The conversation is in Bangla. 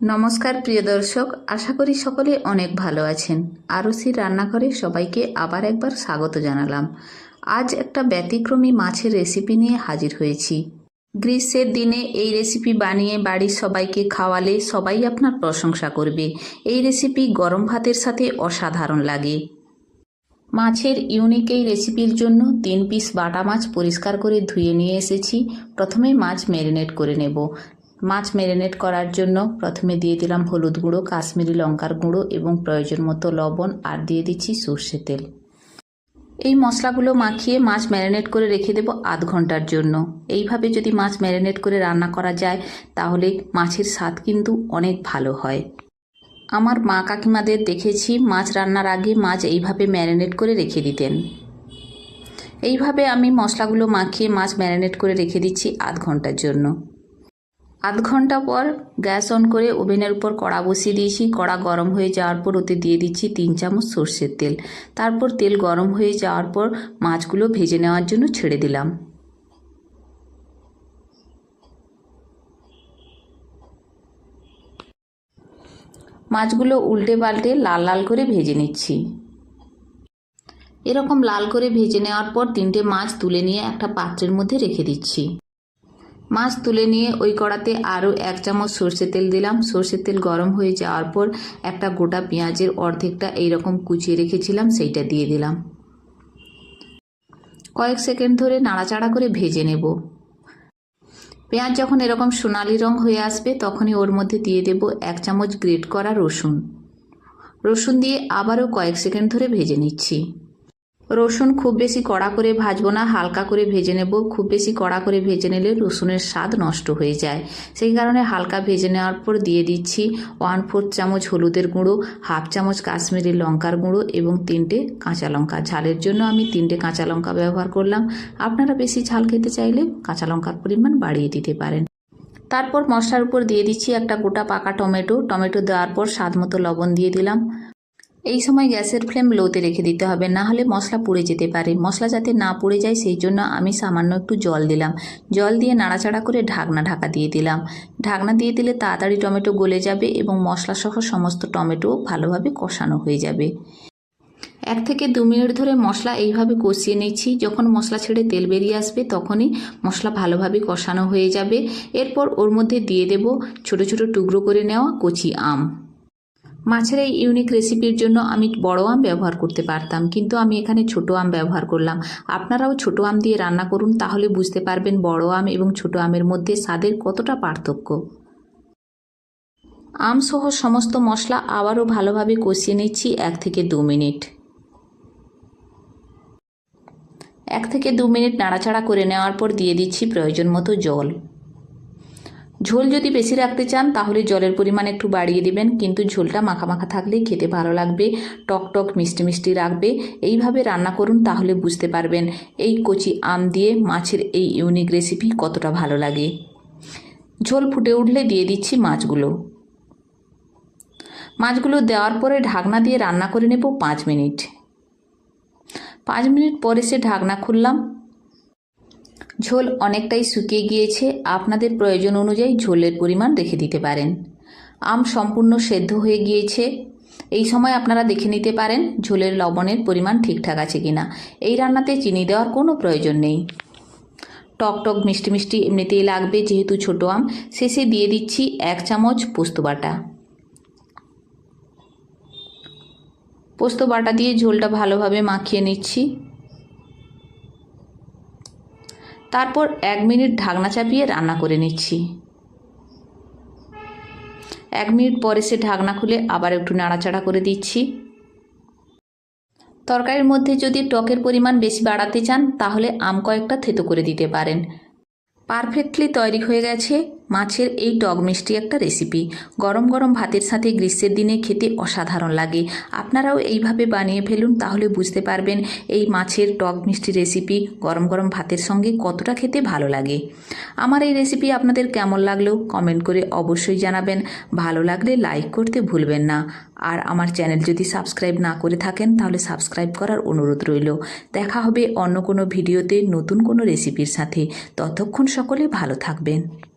নমস্কার, প্রিয় দর্শক। আশা করি সকলে অনেক ভালো আছেন। আরসির রান্নাঘরে সবাইকে আবার একবার স্বাগত জানালাম। আজ একটা ব্যতিক্রমী মাছের রেসিপি নিয়ে হাজির হয়েছি। গ্রীষ্মের দিনে এই রেসিপি বানিয়ে বাড়ির সবাইকে খাওয়ালে সবাই আপনার প্রশংসা করবে। এই রেসিপি গরম ভাতের সাথে অসাধারণ লাগে। মাছের ইউনিক এই রেসিপির জন্য তিন পিস বাটা মাছ পরিষ্কার করে ধুয়ে নিয়ে এসেছি। প্রথমে মাছ ম্যারিনেট করে নেব। মাছ ম্যারিনেট করার জন্য প্রথমে দিয়ে দিলাম হলুদ গুঁড়ো, কাশ্মীরি লঙ্কার গুঁড়ো এবং প্রয়োজন মতো লবণ, আর দিয়ে দিচ্ছি সর্ষে তেল। এই মশলাগুলো মাখিয়ে মাছ ম্যারিনেট করে রেখে দেবো আধ ঘণ্টার জন্য। এইভাবে যদি মাছ ম্যারিনেট করে রান্না করা যায়, তাহলে মাছের স্বাদ কিন্তু অনেক ভালো হয়। আমার মা কাকিমাদের দেখেছি মাছ রান্নার আগে মাছ এইভাবে ম্যারিনেট করে রেখে দিতেন। এইভাবে আমি মশলাগুলো মাখিয়ে মাছ ম্যারিনেট করে রেখে দিচ্ছি আধ ঘণ্টার জন্য। আধ ঘণ্টা পর গ্যাস অন করে ওভেনের উপর কড়া বসিয়ে দিয়েছি। কড়া গরম হয়ে যাওয়ার পর ওতে দিয়ে দিচ্ছি তিন চামচ সর্ষের তেল। তারপর তেল গরম হয়ে যাওয়ার পর মাছগুলো ভেজে নেওয়ার জন্য ছেড়ে দিলাম। মাছগুলো উল্টে পাল্টে লাল লাল করে ভেজে নিচ্ছি। এরকম লাল করে ভেজে নেওয়ার পর তিনটে মাছ তুলে নিয়ে একটা পাত্রের মধ্যে রেখে দিচ্ছি। মাছ তুলে নিয়ে ওই কড়াতে আরও এক চামচ সর্ষে তেল দিলাম। সর্ষের তেল গরম হয়ে যাওয়ার পর একটা গোটা পেঁয়াজের অর্ধেকটা এইরকম কুচিয়ে রেখেছিলাম, সেইটা দিয়ে দিলাম। কয়েক সেকেন্ড ধরে নাড়াচাড়া করে ভেজে নেব। পেঁয়াজ যখন এরকম সোনালি রং হয়ে আসবে, তখনই ওর মধ্যে দিয়ে দেব এক চামচ গ্রেট করা রসুন। রসুন দিয়ে আবারও কয়েক সেকেন্ড ধরে ভেজে নিচ্ছি। রসুন খুব বেশি কড়া করে ভাজবো না, হালকা করে ভেজে নেব। খুব বেশি কড়া করে ভেজে নিলে রসুনের স্বাদ নষ্ট হয়ে যায়। সেই কারণে হালকা ভেজে নেওয়ার পর দিয়ে দিচ্ছি ওয়ান ফোর্থ চামচ হলুদের গুঁড়ো, হাফ চামচ কাশ্মীরি লঙ্কার গুঁড়ো এবং তিনটে কাঁচা লঙ্কা। ঝালের জন্য আমি তিনটে কাঁচা লঙ্কা ব্যবহার করলাম। আপনারা বেশি ঝাল খেতে চাইলে কাঁচা লঙ্কার পরিমাণ বাড়িয়ে দিতে পারেন। তারপর মশলার উপর দিয়ে দিচ্ছি একটা গোটা পাকা টমেটো। টমেটো দেওয়ার পর স্বাদ মতো লবণ দিয়ে দিলাম। এই সময় গ্যাসের ফ্লেম লোতে রেখে দিতে হবে, না হলে মশলা পুড়ে যেতে পারে। মশলা যাতে না পুড়ে যায়, সেই জন্য আমি সামান্য একটু জল দিলাম। জল দিয়ে নাড়াচাড়া করে ঢাকনা ঢাকা দিয়ে দিলাম। ঢাকনা দিয়ে দিলে তাড়াতাড়ি টমেটো গলে যাবে এবং মশলাসহ সমস্ত টমেটো ভালোভাবে কষানো হয়ে যাবে। এক থেকে দু মিনিট ধরে মশলা এইভাবে কষিয়ে নিচ্ছি। যখন মশলা ছেড়ে তেল বেরিয়ে আসবে, তখনই মশলা ভালোভাবে কষানো হয়ে যাবে। এরপর ওর মধ্যে দিয়ে দেব ছোট ছোট টুকরো করে নেওয়া কচি আম। মাছের এই ইউনিক রেসিপির জন্য আমি বড় আম ব্যবহার করতে পারতাম, কিন্তু আমি এখানে ছোট আম ব্যবহার করলাম। আপনারাও ছোট আম দিয়ে রান্না করুন, তাহলে বুঝতে পারবেন বড় আম এবং ছোট আমের মধ্যে স্বাদের কতটা পার্থক্য। আম সহ সমস্ত মশলা আবারও ভালোভাবে কষিয়ে নিচ্ছি এক থেকে দু মিনিট। এক থেকে দু মিনিট নাড়াচাড়া করে নেওয়ার পর দিয়ে দিচ্ছি প্রয়োজন মতো জল। ঝোল যদি বেশি রাখতে চান, তাহলে জলের পরিমাণ একটু বাড়িয়ে দিবেন, কিন্তু ঝোলটা মাখা মাখা থাকলেই খেতে ভালো লাগবে, টক টক মিষ্টি মিষ্টি রাখবে এইভাবে রান্না করুন, তাহলে বুঝতে পারবেন এই কচি আম দিয়ে মাছের এই ইউনিক রেসিপি কতটা ভালো লাগে। ঝোল ফুটে উঠলে দিয়ে দিচ্ছি মাছগুলো। মাছগুলো দেওয়ার পরে ঢাকনা দিয়ে রান্না করে নেব পাঁচ মিনিট। পাঁচ মিনিট পরে সে ঢাকনা খুললাম ঝোল অনেকটাই শুকিয়ে গিয়েছে, আপনাদের প্রয়োজন অনুযায়ী ঝোলের পরিমাণ রেখে দিতে পারেন। আম সম্পূর্ণ সেদ্ধ হয়ে গিয়েছে। এই সময় আপনারা দেখে নিতে পারেন ঝোলের লবণের পরিমাণ ঠিকঠাক আছে কিনা। এই রান্নাতে চিনি দেওয়ার কোনো প্রয়োজন নেই। টক টক মিষ্টি মিষ্টি এমনিতেই লাগবে, যেহেতু ছোটো আম। শেষে দিয়ে দিচ্ছি এক চামচ পোস্ত বাটা। পোস্ত বাটা দিয়ে ঝোলটা ভালোভাবে মাখিয়ে নিচ্ছি। তারপর এক মিনিট ঢাকনা চাপিয়ে রান্না করে নিচ্ছি। এক মিনিট পরে সে ঢাকনা খুলে আবার একটু নাড়াচাড়া করে দিচ্ছি। তরকারির মধ্যে যদি টকের পরিমাণ বেশি বাড়াতে চান, তাহলে আম কয়েকটা থেতো করে দিতে পারেন। পারফেক্টলি তৈরি হয়ে গেছে মাছের এই টক মিষ্টি একটা রেসিপি গরম গরম ভাতের সাথে গ্রীষ্মের দিনে খেতে অসাধারণ লাগে। আপনারাও এইভাবে বানিয়ে ফেলুন, তাহলে বুঝতে পারবেন এই মাছের টক মিষ্টি রেসিপি গরম গরম ভাতের সঙ্গে কতটা খেতে ভালো লাগে। আমার এই রেসিপি আপনাদের কেমন লাগলেও কমেন্ট করে অবশ্যই জানাবেন। ভালো লাগলে লাইক করতে ভুলবেন না। আর আমার চ্যানেল যদি সাবস্ক্রাইব না করে থাকেন, তাহলে সাবস্ক্রাইব করার অনুরোধ রইল। দেখা হবে অন্য কোনো ভিডিওতে নতুন কোনো রেসিপির সাথে। ততক্ষণ সকলে ভালো থাকবেন।